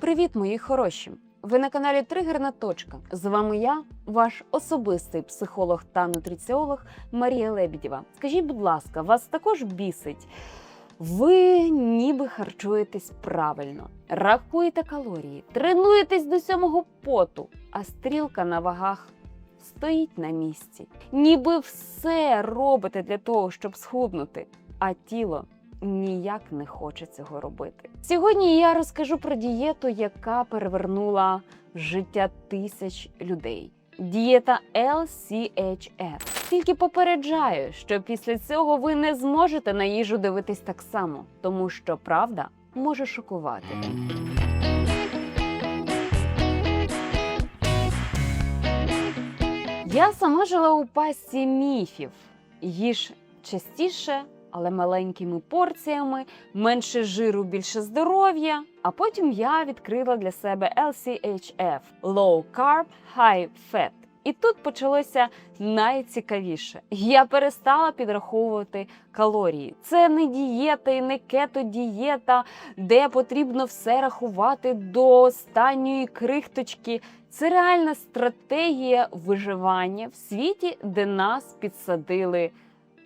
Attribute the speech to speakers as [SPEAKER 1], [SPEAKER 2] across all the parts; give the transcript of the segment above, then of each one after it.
[SPEAKER 1] Привіт, мої хороші! Ви на каналі Тригерна точка. З вами я, ваш особистий психолог та нутриціолог Марія Лебідєва. Скажіть, будь ласка, вас також бісить? Ви ніби харчуєтесь правильно, рахуєте калорії, тренуєтесь до сьомого поту, а стрілка на вагах стоїть на місці. Ніби все робите для того, щоб схуднути, а тіло ніяк не хоче цього робити. Сьогодні я розкажу про дієту, яка перевернула життя тисяч людей. Дієта LCHF. Тільки попереджаю, що після цього ви не зможете на їжу дивитись так само, тому що правда може шокувати. Я сама жила у пастці міфів. Їж частіше, але маленькими порціями, менше жиру, більше здоров'я. А потім я відкрила для себе LCHF – Low Carb High Fat. І тут почалося найцікавіше. Я перестала підраховувати калорії. Це не дієта і не кето-дієта, де потрібно все рахувати до останньої крихточки. Це реальна стратегія виживання в світі, де нас підсадили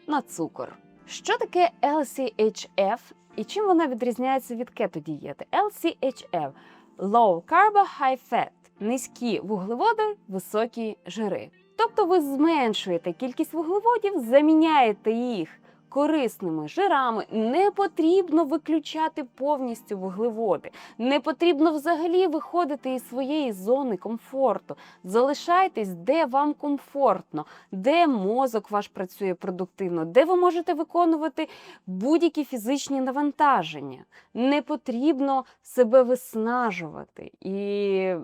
[SPEAKER 1] на цукор. Що таке LCHF і чим вона відрізняється від кето-дієти? LCHF – Low Carbo High Fat – низькі вуглеводи, високі жири. Тобто ви зменшуєте кількість вуглеводів, заміняєте їх корисними жирами. Не потрібно виключати повністю вуглеводи. Не потрібно взагалі виходити із своєї зони комфорту. Залишайтесь, де вам комфортно, де мозок ваш працює продуктивно, де ви можете виконувати будь-які фізичні навантаження. Не потрібно себе виснажувати і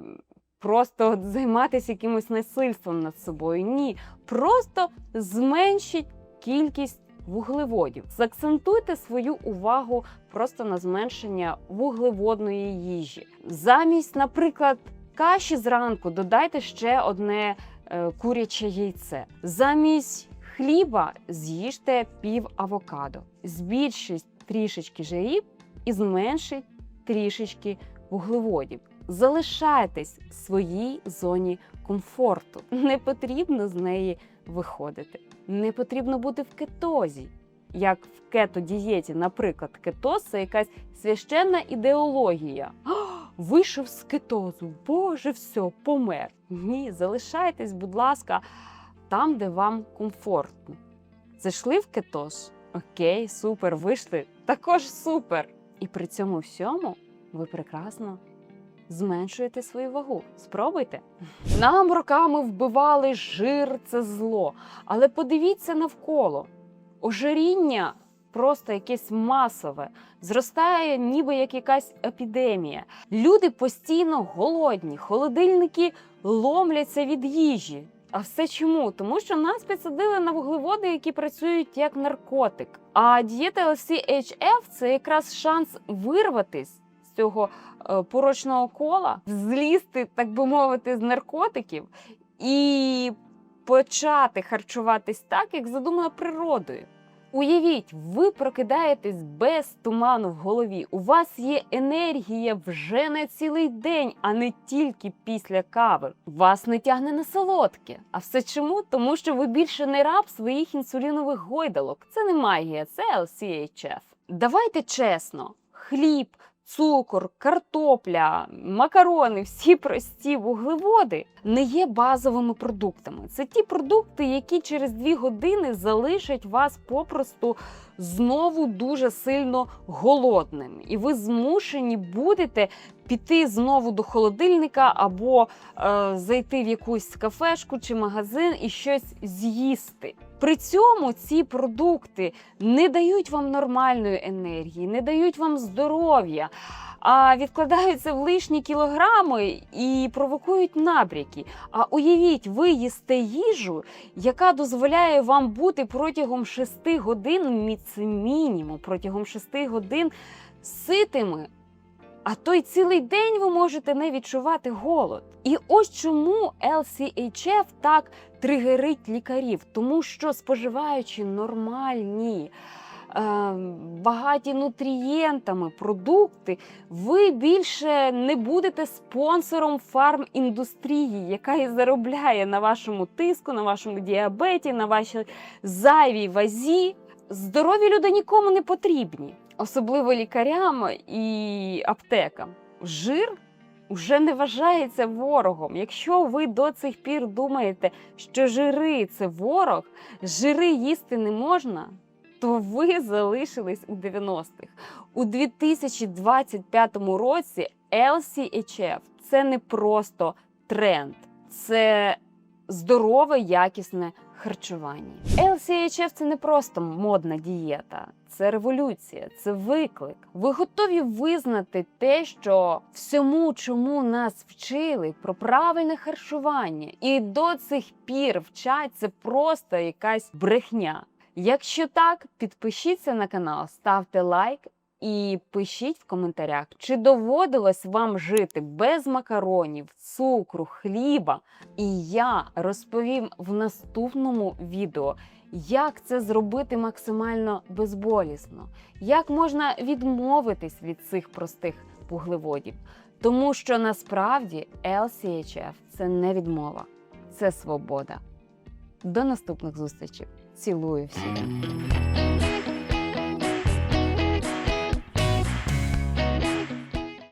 [SPEAKER 1] просто займатися якимось насильством над собою. Ні, просто зменшіть кількість вуглеводів. Закцентуйте свою увагу просто на зменшення вуглеводної їжі. Замість, наприклад, каші зранку додайте ще одне е, куряче яйце. Замість хліба з'їжте пів авокадо. Збільшіть трішечки жирів і зменшить трішечки вуглеводів. Залишайтесь в своїй зоні комфорту. Не потрібно з неї виходити. Не потрібно бути в кетозі. Як в кето-дієті, наприклад, кетоз це якась священна ідеологія. Вийшов з кетозу, боже, все, помер. Ні, залишайтесь, будь ласка, там, де вам комфортно. Зайшли в кетоз? Окей, супер, вийшли. Також супер. І при цьому всьому ви прекрасно зменшуєте свою вагу. Спробуйте. Нам роками вбивали жир це зло. Але подивіться навколо. Ожиріння просто якесь масове, зростає ніби як якась епідемія. Люди постійно голодні, холодильники ломляться від їжі. А все чому? Тому що нас підсадили на вуглеводи, які працюють як наркотик. А дієта LCHF – це якраз шанс вирватись цього е, порочного кола, злізти, так би мовити, з наркотиків і почати харчуватись так, як задумано природою. Уявіть, ви прокидаєтесь без туману в голові. У вас є енергія вже на цілий день, а не тільки після кави. Вас не тягне на солодке. А все чому? Тому що ви більше не раб своїх інсулінових гойдалок. Це не магія, це LCHF. Давайте чесно, хліб, цукор, картопля, макарони, всі прості вуглеводи не є базовими продуктами. Це ті продукти, які через дві години залишать вас попросту знову дуже сильно голодними. І ви змушені будете піти знову до холодильника або е, зайти в якусь кафешку чи магазин і щось з'їсти. При цьому ці продукти не дають вам нормальної енергії, не дають вам здоров'я, а відкладаються в лишні кілограми і провокують набряки. А уявіть, ви їсте їжу, яка дозволяє вам бути протягом 6 годин, це мінімум, протягом 6 годин ситими. А то й цілий день ви можете не відчувати голод. І ось чому LCHF так тригерить лікарів, тому що споживаючи нормальні багаті нутрієнтами продукти, ви більше не будете спонсором фарміндустрії, яка і заробляє на вашому тиску, на вашому діабеті, на вашій зайвій вазі. Здорові люди нікому не потрібні, особливо лікарям і аптекам. Жир вже не вважається ворогом. Якщо ви до цих пір думаєте, що жири це ворог, жири їсти не можна, то ви залишились у 90-х. У 2025 році LCHF – це не просто тренд, це здорове, якісне харчування. LCHF – це не просто модна дієта, це революція, це виклик. Ви готові визнати те, що всьому, чому нас вчили про правильне харчування, і до цих пір вчать це просто якась брехня. Якщо так, підпишіться на канал, ставте лайк і пишіть в коментарях, чи доводилось вам жити без макаронів, цукру, хліба. І я розповім в наступному відео, як це зробити максимально безболісно, як можна відмовитись від цих простих вуглеводів. Тому що насправді LCHF – це не відмова, це свобода. До наступних зустрічей. Цілую всіх!